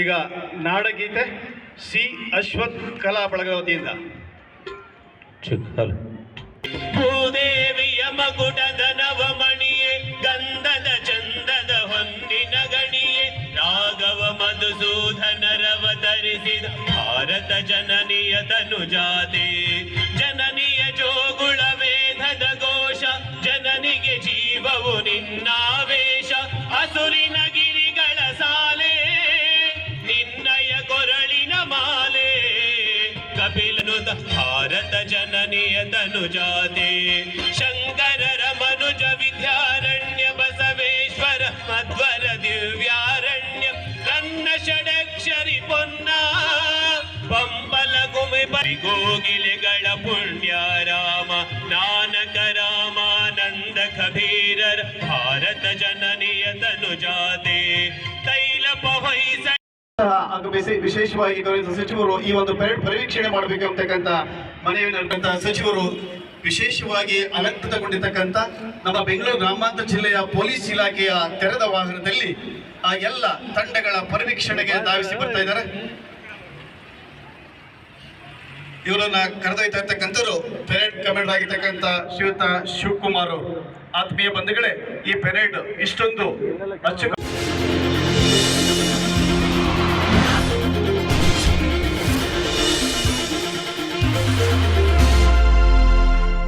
ಈಗ ನಾಡಗೀತೆ ಸಿ ಅಶ್ವಥ್ ಕಲಾ ಬಳಗ ವತಿಯಿಂದ. ಭೂದೇವಿಯ ಮಗುಡದ ನವಮಣಿಯೇ ಗಂಧದ ಚಂದದ ಹೊಂದಿನ ಗಣಿಯೇ ರಾಘವ ಮಧುಸೂದನರವತರಿಸಿದ ಭಾರತ ಜನನಿಯ ತನುಜಾತೆ. ಜನನಿಯ ಜೋಗುಳ ವೇದದ ಘೋಷ ಜನನಿಗೆ ಜೀವವು ನಿನ್ನಾವೇಶ भारत जननीय तनुजाते शंकर रमनुज विद्यारण्य बसवेश्वर मध्वर दिव्यारण्य कन्न षडक्षरि पुन्ना। पम्बल गुमि गोगिलगण पुण्य राम। नानक रामानन्द कबीरर भारत जननीय तनुजाते तैल पहै ವಿಶೇ- ವಿಶೇಷವಾಗಿ ಸಚಿವರು ಈ ಒಂದು ಪರೇಡ್ ಪರಿವೀಕ್ಷಣೆ ಮನವಿ ನಡೆದಂತ ಸಚಿವರು ವಿಶೇಷವಾಗಿ ಅಲಂಕೃತಗೊಂಡಿರ್ತಕ್ಕಂಥ ನಮ್ಮ ಬೆಂಗಳೂರು ಗ್ರಾಮಾಂತರ ಜಿಲ್ಲೆಯ ಪೊಲೀಸ್ ಇಲಾಖೆಯ ತೆರೆದ ವಾಹನದಲ್ಲಿ ಆ ಎಲ್ಲ ತಂಡಗಳ ಪರಿವೀಕ್ಷಣೆಗೆ ಧಾವಿಸಿ ಬರ್ತಾ ಇದ್ದಾರೆ. ಇವರನ್ನ ಕರೆದೊಯ್ತಾ ಇರ್ತಕ್ಕಂಥವ್ರು ಪೆರೇಡ್ ಕಮಾಂಡರ್ ಆಗಿರ್ತಕ್ಕಂಥ ಶ್ರೀಯುತ ಶಿವಕುಮಾರ್ ಆತ್ಮೀಯ ಬಂಧುಗಳೇ, ಈ ಪೆರೇಡ್ ಇಷ್ಟೊಂದು ಅಚ್ಚು